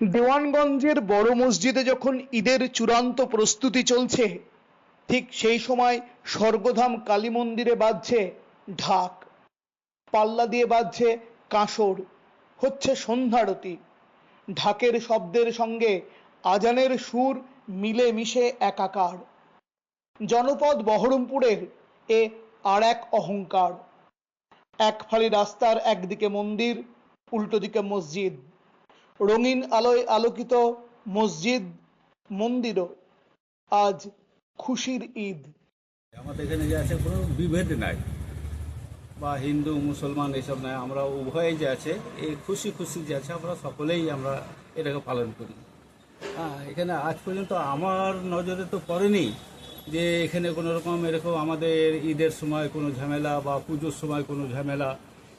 দেওয়ানগঞ্জের বড় মসজিদে যখন ঈদের চূড়ান্ত প্রস্তুতি চলছে, ঠিক সেই সময় স্বর্গধাম কালী মন্দিরে বাজছে ঢাক। পাল্লা দিয়ে বাজছে কাঁসর। হচ্ছে সন্ধ্যারতি। ঢাকের শব্দের সঙ্গে আজানের সুর মিলে মিশে একাকার। জনপদ বহরমপুরের এ আর এক অহংকার। এক ফালি রাস্তার একদিকে মন্দির, উল্টো দিকে মসজিদ। রঙিন আলোয় আলোকিত মসজিদ, মন্দিরও আজ খুশির ঈদ। আমাদের এখানে যে আছে কোনো বিভেদ নাই। বা হিন্দু, মুসলমান এসব নয়, আমরা উভয়ে যে আছে, এই খুশি খুশি যে আছে, আমরা সকলেই আমরা এটাকে পালন করি। হ্যাঁ এখানে আজ পর্যন্ত আমার নজরে তো পড়েনি যে এখানে কোনো রকম এরকম আমাদের ঈদের সময় কোনো ঝামেলা বা পুজোর সময় কোনো ঝামেলা,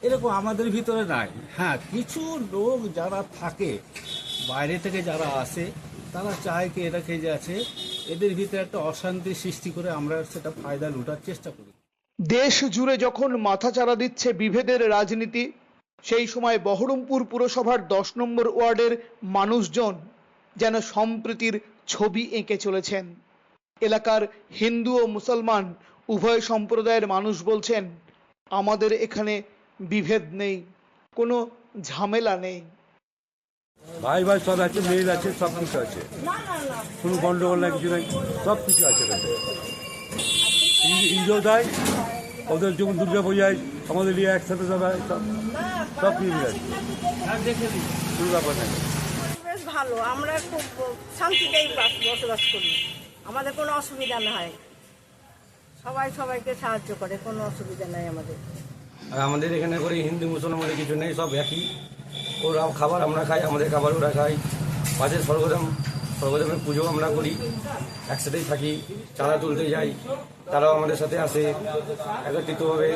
এরকম আমাদের ভিতরে নাই। হ্যাঁ কিছু লোক যারা থাকে, বাইরে থেকে যারা আসে, তারা চায় কি এটাকে যে আছে এদের ভিতরে একটা অশান্তি সৃষ্টি করে আমরা সেটা ফায়দা লুটার চেষ্টা করি। দেশ জুড়ে যখন মাথাচাড়া দিচ্ছে বিভেদের রাজনীতি, সেই সময় বহরমপুর পুরসভার দশ নম্বর ওয়ার্ডের মানুষজন যেন সম্প্রীতির ছবি এঁকে চলেছেন। এলাকার হিন্দু ও মুসলমান উভয় সম্প্রদায়ের মানুষ বলছেন, আমাদের এখানে বিভেদ নেই, কোনো ঝামেলা নেই। ভাই ভাই সব আছে মেল আছে, সব কিছু আছে। কোনো গন্ডগোল না, কিছু নাই, সব কিছু আছে দেয়। ওদের যখন দুর্গা পূজায় আমাদের নিয়ে একসাথে সবাই সব সব কিছু আছে কোনো ব্যাপার বেশ ভালো আমরা খুব শান্তিতেই বসবাস করি। আমাদের কোনো অসুবিধা না হয়। সবাই সবাইকে সাহায্য করে কোনো অসুবিধা নাই আমাদের। আর আমাদের এখানে করে হিন্দু মুসলমান কিছু নেই সব একই। ওরা খাবার আমরা খাই আমাদের খাবার ওরা খাই পাশের স্বর্গধাম। স্বর্গধামের পুজো আমরা করি। একসাথেই থাকি, চাঁদা তুলতে যাই। তারাও আমাদের সাথে আসে, একত্রিতভাবে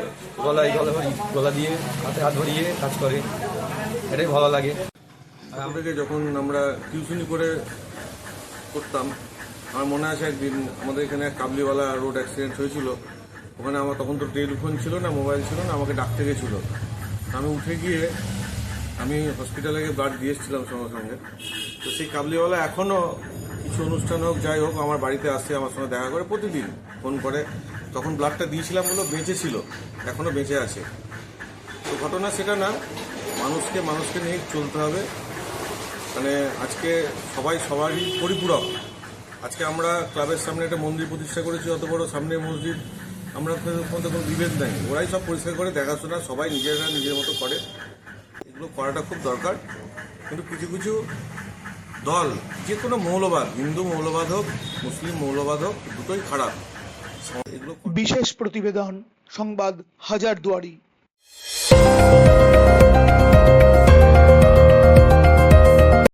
গলায় গলা গলা দিয়ে, হাতে হাত ধরিয়ে কাজ করে। এটাই ভালো লাগে। থেকে যখন আমরা টিউশনি করে করতাম, আমার মনে আছে একদিন আমাদের এখানে কাবলিওয়ালা রোড অ্যাক্সিডেন্ট হয়েছিল। ওখানে আমার, তখন তো টেলিফোন ছিল না, মোবাইল ছিল না, আমাকে ডাকতে গেছিল। আমি উঠে গিয়ে আমি হসপিটালে গিয়ে ব্লাড দিয়ে এসেছিলাম সঙ্গে সঙ্গে। তো সেই কাবলিওয়ালা এখনও কিছু অনুষ্ঠান হোক, যাই হোক, আমার বাড়িতে আসে, আমার সঙ্গে দেখা করে প্রতিদিন ফোন করে। তখন ব্লাডটা দিয়েছিলাম বলে বেঁচে ছিল এখনও বেঁচে আছে। তো ঘটনা সেটা না, মানুষকে মানুষকে নিয়ে চলতে হবে। মানে আজকে সবাই সবারই পরিপূরক। আজকে আমরা ক্লাবের সামনে একটা মন্দির প্রতিষ্ঠা করেছি, অত বড় সামনে মসজিদ। আমরা কোনো বিভেদ নাই। ওরাই সব পরিষ্কার করে দেখাশোনা সবাই নিজেরা নিজের মতো করে। এগুলো করাটা খুব দরকার। কিন্তু কিছু কিছু দল, যে কোনো মৌলবাদ, হিন্দু মৌলবাদ হোক, মুসলিম মৌলবাদ হোক, দুটোই খারাপ। এগুলো বিশেষ প্রতিবেদন, সংবাদ হাজারদুয়ারি।